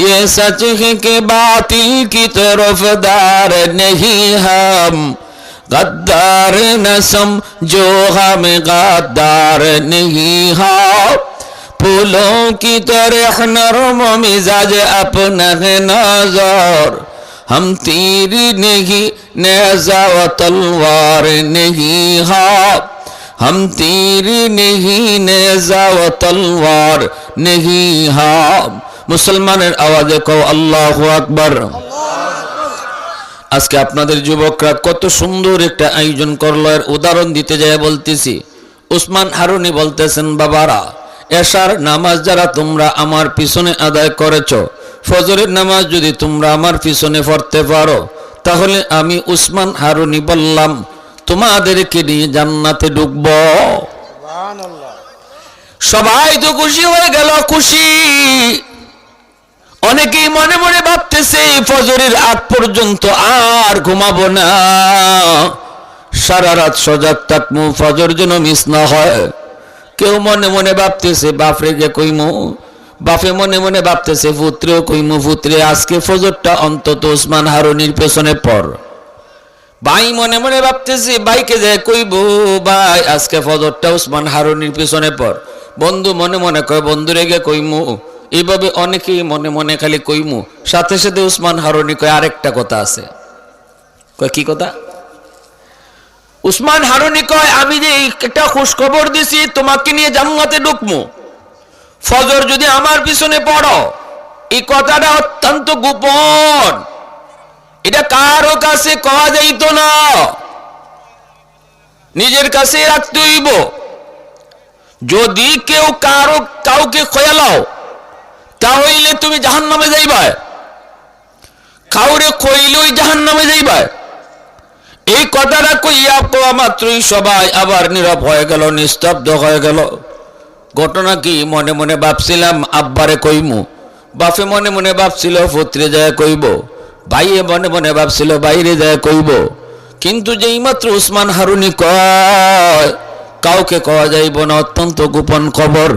یہ سچ ہے کہ باطل کی طرف دار نہیں ہم۔ غدار نسم جو ہم غدار نہیں ہم۔ پھولوں کی طرح نرم مزاج اپنا نظر۔ ہم تیر نہیں نیزا و تلوار نہیں ہاں ہم تیر نہیں نیزا و تلوار نہیں ہاں মুসলমানের আওয়াজে কও আল্লাহ আকবার। আজকে আপনাদের যুবকরা কত সুন্দর একটা আয়োজন করল এর উদাহরণ দিতে যায় বলতেছি। উসমান হারুনি বলতেছেন বাবারা এশার নামাজ যারা তোমরা আমার পিছনে আদায় করেছ ফজরের নামাজ যদি তোমরা আমার পিছনে পড়তে পারো তাহলে আমি উসমান হারুনি বললাম তোমাদেরকে নিয়ে জান্নাতে ঢুকব। সবাই তো খুশি হয়ে গেল খুশি। অনেকেই মনে মনে ভাবতেছে ফজরের আগ পর্যন্ত আর ঘুমাবো না। সারা রাত সজাগ থাকমু, ফজর যেন মিস না হয়। কেউ মনে মনে ভাবতেছে, বাপরে গে কইমু। বাপে মনে মনে ভাবতেছে, পুত্রেও কইমু, পুত্রে, আজকে ফজরটা অন্তত ওসমান হারুনির পেছনে পর ভাই মনে মনে ভাবতেছি, ভাইকে যে কইব, ভাই, আজকে ফজরটা ওসমান হারুনির পেছনে পর বন্ধু মনে মনে কয় বন্ধু রেগে কইমু। এইভাবে অনেকেই মনে মনে খালি কইমু। সাথে সাথে উসমান হারুনি কয়, আরেকটা কথা আছে। কয়, কি কথা? উসমান হারুনি কয়, আমি যে একটা খুশ খবর দিছি, তোমাকে নিয়ে জান্নাতে ঢুকমু। ফজর যদি আমার পিছনে পড়ো, এই কথাটা অত্যন্ত গোপন। এটা কারও কাছে কওয়া যাইতো না। নিজের কাছে রাখতে হইব। যদি কেউ কারও, কাউকে খয়ালাও তাহলে তুমি জাহান নামে যাইবা কাউরে কইলেই জাহান নামে যাইবা এই কথাটা কইয়া কোয়া মাত্রই সবাই আবার নীরব হয়ে গেল, নিস্তব্ধ হয়ে গেল। ঘটনা কি? মনে মনে ভাবছিলাম, আব্বারে কইমু। বাপে মনে মনে ভাবছিল, পুত্রে যায় কইব। ভাইয়ে মনে মনে ভাবছিল, বাইরে যায় কইব। কিন্তু যেই মাত্র উসমান হারুনি কয়, কাউকে কওয়া যাইব না, অত্যন্ত গোপন খবর।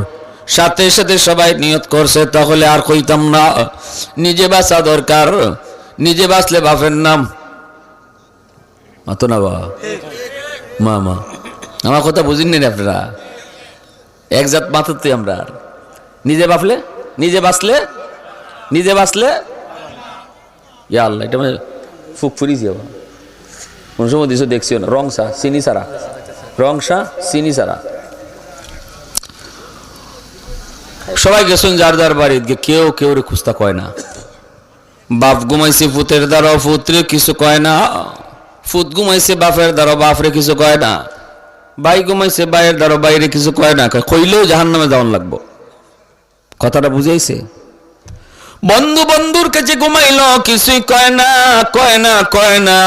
সাথে সাথে সবাই নিয়ত করছে, তাহলে আর কইতাম না। নিজে বাঁচা দরকার, নিজে বাঁচলে বাপের নাম। মাতো না বা মা মা। আমার কথা বুঝিনি আপনারা। এক জাত মাথাতে আমরা আর। নিজে বাঁচলে নিজে বাঁচলে নিজে বাঁচলে। ইয়া আল্লাহ, এটা মানে ফুক ফুরিছি আবার কোন সময় দিছো দেখছিও না। রং সা, চিনি সারা রং সা, চিনি সারা সবাই গেছেন যার যার বাড়িতে কেউ কেউ রে খুঁজতা কয় না। বাপ ঘুমাইছে ফুতের দ্বারা ফুতরে কিছু কয় না। ফুত ঘুমাইছে বাপের দ্বারা বাপরে কিছু কয় না। ভাই ঘুমাইছে ভাইয়ের দ্বারা বাইরে কিছু কয় না। কইলেও জাহান নামে যাওয়ান লাগবো। কথাটা বুঝাইছে? বন্ধু বন্ধুর কাছে ঘুমাইল, কিছুই কয় না কয় না কয় না।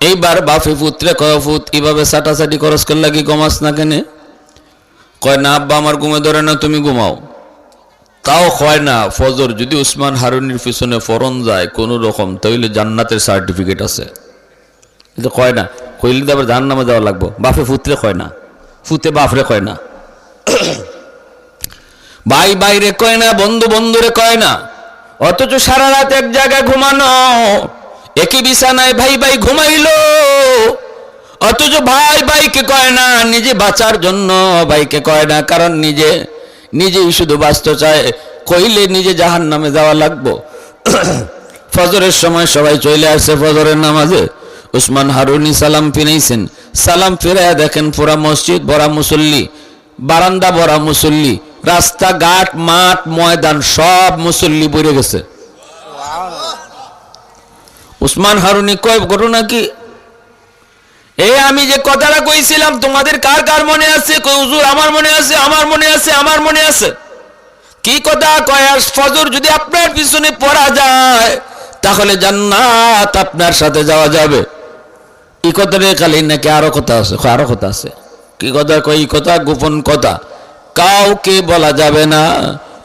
এইবার বাপে পুত্রে কয় ফুত এভাবে সাটাসাটি খরচ করলে কি কমাস না কেনে? কয় না, আব্বা আমার ঘুমে ধরে না, তুমি ঘুমাও। তাও হয় না, ফজর যদি উসমান হারুনির পিছনে ফরন যায় কোনো রকম তাইলে জান্নাতের সার্টিফিকেট আছে। কিন্তু কয় না, কইলে তো আবার জাহান নামে যাওয়া লাগবো। বাপে ফুতরে কয় না, ফুতে বাপরে কয় না। ভাই বাইরে কয় না, বন্ধু বন্ধুরে কয় না, অথচ সারা রাত এক জায়গায় ঘুমানো। একই বিছানায় ভাই ভাই ঘুমাইলো। অথচ ভাই ভাইকে কয় না নিজে বাঁচার জন্য ভাইকে কয় না কারণ নিজে নিজেই শুধু বাঁচতে চায়। কইলে নিজে জাহান নামে যাওয়া লাগবো। ফজরের সময় সবাই চলে আসছে ফজরের নামাজে। উসমান হারুনি সালাম ফিরাইছেন। সালাম ফিরাইয়া দেখেন পুরা মসজিদ ভরা মুসল্লি বারান্দা ভরা মুসল্লি রাস্তাঘাট মাঠ ময়দান সব মুসল্লি বইরে গেছে। উসমান হারুনি কয় ঘটনা কি? এই আমি যে কথাটা কইছিলাম, তোমাদের কার কার মনে আছে? কই, হুজুর, আমার মনে আছে, আমার মনে আছে, আমার মনে আছে। কি কথা? কয়, আর ফজর যদি আপনার পিছনে পড়া যায়, তাহলে জান্নাত আপনার সাথে যাওয়া যাবে। এই কথাটা খালি নাকি আরও কথা আছে? আরও কথা আছে। কি কথা? কয় এই কথা, গোপন কথা। কাউকে বলা যাবে না।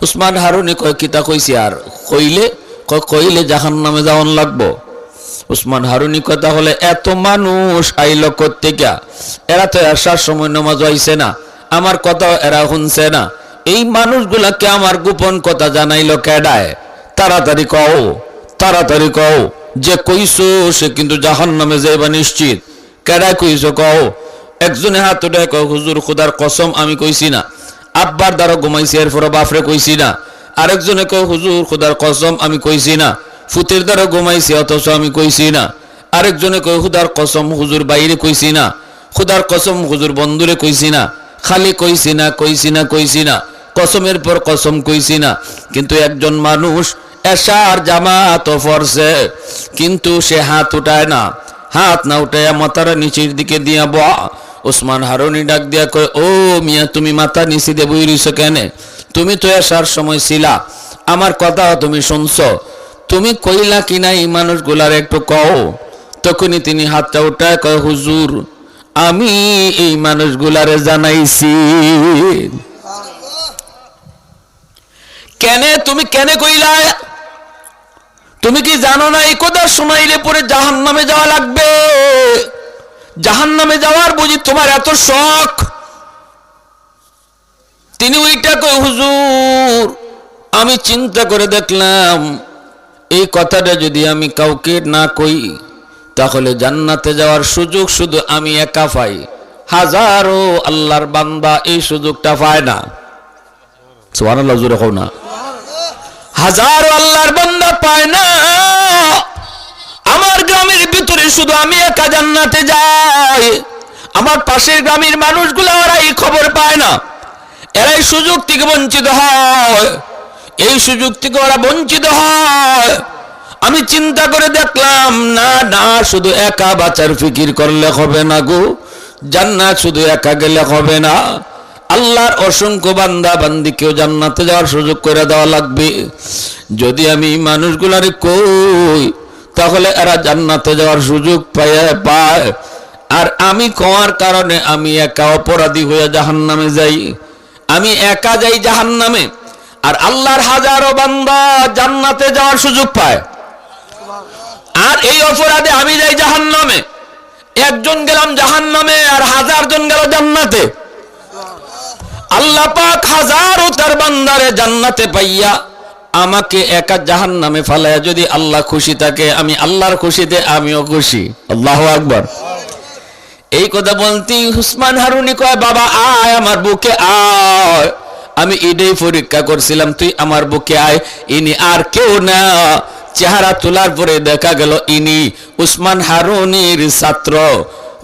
উসমান হারুনি কয়, কিতা কইছি আর? কইলে কইলে জাহান নামে যাওয়ান লাগবো। উসমান হারুনি কথা হলে, এত মানুষ আইল থেকে এরা তো আসার সময় নমাজ হইছে না। আমার কথা এরা শুনছে না। এই মানুষগুলাকে আমার গোপন কথা জানাইল কেডায়? তাড়াতাড়ি কও তাড়াতাড়ি কও। যে কইছো, সে কিন্তু জাহান নামে যাইবা নিশ্চিত। কেডায় কইছো কও? একজনে হাত উঠায় কয়, হুজুর, খুদার কসম, আমি কইছি না। আব্বার দ্বারা ঘুমাইছি এরপরে বাপরে কইছি না। আরেকজনে কয়, হুজুর, খুদার কসম, আমি কইছি না। ফুতের দ্বারা ঘুমাইছি, অথচ আমি কইছি না। আরেকজনে কয়, হুদার কসম, হুজুর বাইরে কইছি না। খুদার কসম, হুজুর বন্ধুরে কইছি না। খালি কইছি না কইছি না কইছি না। কসমের পর কসম কইছি না। কিন্তু একজন মানুষ এশার জামাত ফরছে, কিন্তু সে হাত উঠায় না। হাত না উঠায় মাথার নিচের দিকে দিয়া বা ওসমান হারুনি ডাক দিয়া কয়, ও মিয়া, তুমি মাথা নিচে দিয়ে বই রইছ কেন? তুমি তো এসার সময় ছিলা। আমার কথা তুমি শুনছ। তুমি কইলা কিনা এই মানুষগুলার একটু কও? তখনই তিনি হাতটা উঠায় কয়, হুজুর, আমি এই মানুষগুলারে জানাইছি। কেনে, তুমি কেনে কইলা তুমি কি জানো না এই কথা? শোনাইলে পরে জাহান নামে যাওয়া লাগবে। জাহান নামে যাওয়ার বুঝি তোমার এত শখ। তিনি ওইটা কই হুজুর, আমি চিন্তা করে দেখলাম এই কথাটা যদি আমি কাউকে না কই, তাহলে জান্নাতে যাওয়ার সুযোগ শুধু আমি একা পাই। হাজারো আল্লাহর বান্দা এই সুযোগটা পায় না। জোরে কও না। হাজারো আল্লাহর বান্দা পায় না। আমার গ্রামের ভিতরে শুধু আমি একা জান্নাতে যাই। আমার পাশের গ্রামের মানুষগুলো ওরা এই খবর পায় না। এরাই সুযোগ থেকে বঞ্চিত হয়। এই সুযোগ থেকে ওরা বঞ্চিত হয়। আমি চিন্তা করে দেখলাম, না না, শুধু একা বাঁচার ফিকির করলে হবে না গো। জান্নাত শুধু একা গেলে হবে না। আল্লাহর অসংখ্য বান্দা বান্দিকেও জান্নাতে যাওয়ার সুযোগ করে দেওয়া লাগবে। যদি আমি মানুষগুলারে কই, তাহলে এরা জান্নাতে যাওয়ার সুযোগ পায় পায়। আর আমি কওয়ার কারণে আমি একা অপরাধী হয়ে জাহান্নামে যাই? আমি একা যাই জাহান্নামে? আর আল্লাহর হাজারো বান্দা জান্নাতে যাওয়ার সুযোগ পায়। আর এই অপরাধে আমি যাই জাহান্নামে। একজন গেলাম জাহান্নামে আর হাজার জন গেল জান্নাতে। আল্লাহ পাক হাজারো তার বান্দারে জান্নাতে পাইয়া আমাকে একা জাহান নামে ফালায় যদি আল্লাহ খুশি থাকে, আমি আল্লাহর খুশিতে আমিও খুশি। আল্লাহ আকবর। এই কথা বলতে হুসমান হারুনি কয়, বাবা, আয় আমার বুকে, আয়। আমি এটাই পরীক্ষা করছিলাম তুই আমার বুকে আয় ইনি আর কেউ না চেহারা তোলার পরে দেখা গেল ইনি উসমান হারুনির ছাত্র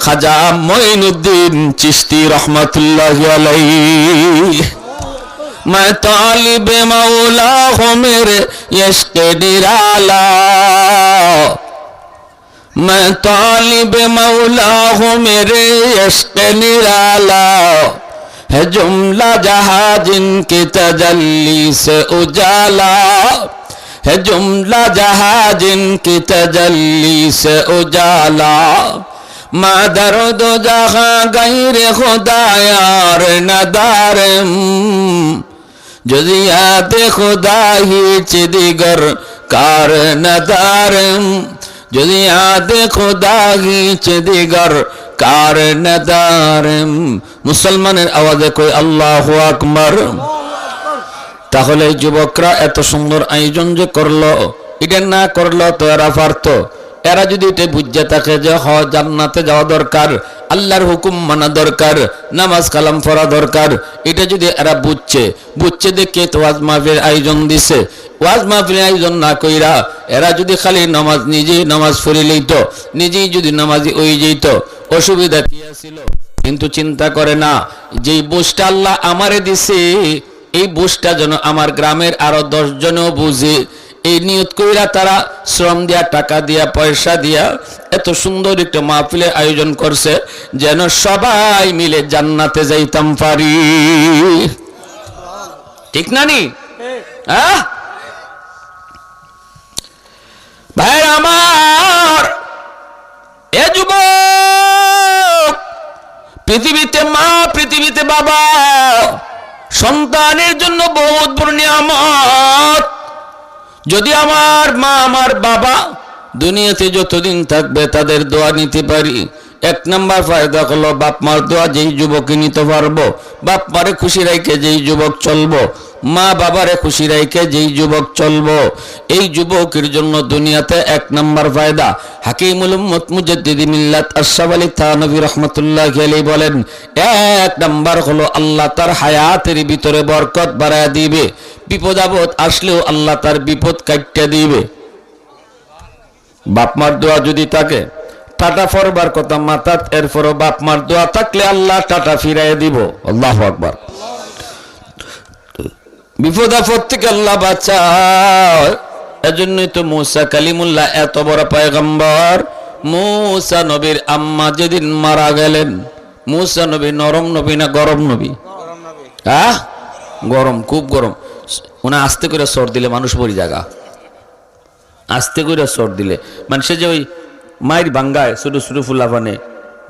খাজা মঈনুদ্দিন চিস্তি রহমতুল্লাহ আলাইহি मैं तालिब मौला हूँ मेरे यश्क निराला मैं तालिब मौला हूँ मेरे यश्क निराला ہے جملہ جہاں جن کی تجلی سے اجالا۔ ہے جملہ جہاں جن کی تجلی سے اجالا۔ مادر دو جہاں غیر خدا یار ندارم۔ جزیات خدا ہی چی دیگر کار ندارم۔ جزیات خدا ہی چی دیگر کار ندارم۔ মুসলমানের আওয়াজে কই আল্লাহ আকবর। তাহলে যুবকরা এত সুন্দর আয়োজন যে করল, এটা না করল তো এরা পারতো। এরা যদি এটা বুঝতে থাকে যে হ, জান্নাতে যাওয়া দরকার, আল্লাহর হুকুম মানা দরকার, নামাজ কালাম পড়া দরকার, এটা যদি এরা বুঝছে বুঝছে দেখে তো ওয়াজ মাহফিলের আয়োজন দিছে। ওয়াজ মাহফিলের আয়োজন না কইরা এরা যদি খালি নামাজ নিজেই নামাজ পড়ে লইত, নিজেই যদি নামাজি ওই যেত অসুবিধা কি ছিল কিন্তু চিন্তা করে না যেই বুঝটা আল্লাহ আমারে দিছে এই বুঝটা যেন আমার গ্রামের আরও দশ জনও বুঝে। এই নিয়ত কইরা তারা শ্রম দিয়া টাকা দিয়া পয়সা দিয়া এত সুন্দর একটা মাহফিলের আয়োজন করছে যেন সবাই মিলে জান্নাতে যাইতাম পারি। ঠিক না নি? হ্যাঁ ভাই আমার এ যুবক পৃথিবীতে মা পৃথিবীতে বাবা সন্তানের জন্য বহুত বড় নিয়ামত যদি আমার মা, আমার বাবা দুনিয়াতে যতদিন থাকবে তাদের দোয়া নিতে পারি, এক নম্বর ফায়দা হলো বাপ মার দোয়া, যেই যুবকে নিতে পারব, বাপ মারে খুশি রাইকে যেই যুবক চলবো। মা বাবারে খুশি রাইকে যেই যুবক চলবো, এই যুবকের জন্য দুনিয়াতে এক নাম্বার ফায়দা। হাকিমুল উম্মত মুজাদ্দিদি মিল্লাত আশরাফ আলী থানবী রহমতুল্লাহ আলাইহি বলেন, এক নাম্বার হলো আল্লাহ তার হায়াতের ভিতরে বরকত বাড়ায় দিবে। বিপদ আপদ আসলেও আল্লাহ তার বিপদ কাটতে দিবে। বাপ মার দোয়া যদি থাকে, টাটা ফরবার কথা মাথাত, এরপরও বাপ মার দোয়া থাকলে আল্লাহ টাটা ফিরাই দিব। আল্লাহ আকবার। বিপদ আপদ থেকে আল্লাহ বাঁচায় এজন্যই তো মুসা কালিমুল্লাহ এত বড় পয়গম্বর। মুসা নবীর আম্মা যেদিন মারা গেলেন, মুসা নবী নরম নবী না গরম নবী? হ্যাঁ গরম, খুব গরম। উনি আস্তে করে সর দিলে মানুষ পরি জায়গা আস্তে করে সর দিলে। মানুষে যে ওই মায়ের বাঙ্গায় ছোটো ছোটো ফুলাফানে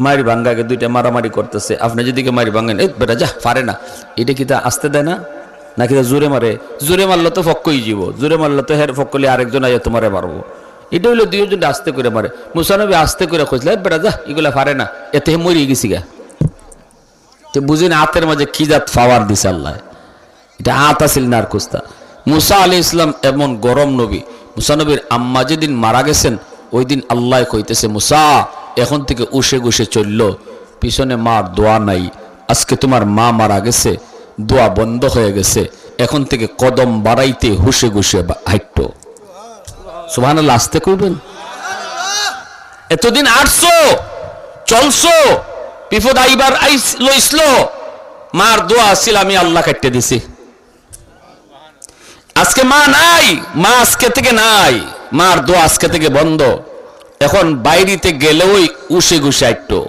মায়ের বাঙ্গাকে দুইটা মারামারি করতেছে। আপনি যেদিকে মায়ের বাঙ্গান এই বেটা যা পারে না। এটা কি তা আসতে দেয় না? নাকি জোরে মারে? জোরে মারলে তো ফক্কই জীব। জোরে মারলে তো হের ফক্কলি আরেকজন আয় তোমারে মারবো। এটা হইল দুইজন আস্তে করে মারে। মুসানবী আস্তে করে খুঁজলে বেটা যা, এগুলা পারে না। এতে মরিয়ে গেছি গা। তো বুঝি না হাতের মাঝে কি জাত পাওয়ার দিছে আল্লাহ। এটা আত আসিল না আর কুস্তা। মুসা আলী ইসলাম এমন গরম নবী। মুসা নবীর আম্মা যেদিন মারা গেছেন, ওই দিন আল্লাহ কইতেছে, মুসা, এখন থেকে উসে গুসে চলল। পিছনে মার দোয়া নাই। আজকে তোমার মা মারা গেছে। দোয়া বন্ধ হয়ে গেছে। এখন থেকে কদম বাড়াইতে হুসে গুসে হাইট সুবাহ আসতে করবেন এতদিন আটশো চলছো, বিপদ আইবার লইসলো। মার দোয়া আসছিল আমি আল্লাহ কাটতে দিছি। আজকে মা নাই, মা আজকে থেকে নাই, মার দোয়া আজকে থেকে বন্ধ। এখন বাইরিতে গেলেও উসে গুসে একটু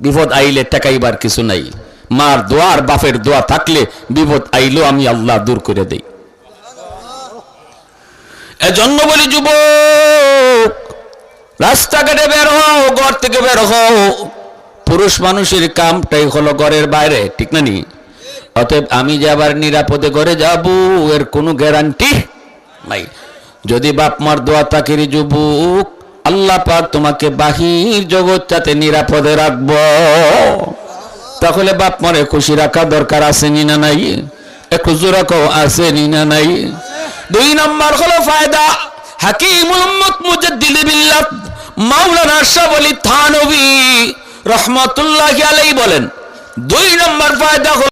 বিপদ আইলে টাকাইবার কিছু নাই। মার দোয়া আর বাপের দোয়া থাকলে বিপদ আইলো, আমি আল্লাহ দূর করে দেই। এজন্য বলি, যুবক, রাস্তাঘাটে বের হও, ঘর থেকে বের হও। পুরুষ মানুষের কামটাই হলো ঘরের বাইরে, ঠিক না নি? অতএব আমি যে আবার নিরাপদে ঘরে যাব, এর কোনো গ্যারান্টি নাই। যদি বাপ মার দোয়া তাকে রে যুবক, আল্লাহ পাক তোমাকে বাহির জগৎটাতে নিরাপদে রাখব। তাহলে বাপ মরে খুশি রাখা দরকার আছে নি না নাই? একটু জোরা কও, আছে নি না নাই? দুই নম্বর হলো ফায়দা। হাকিমুল উম্মত মুজাদ্দিদ বিল্লাহ মাওলানা আশরাফ আলী থানভী রহমাতুল্লাহি আলাইহি বলেন। দুই নম্বর ফায়দা হলো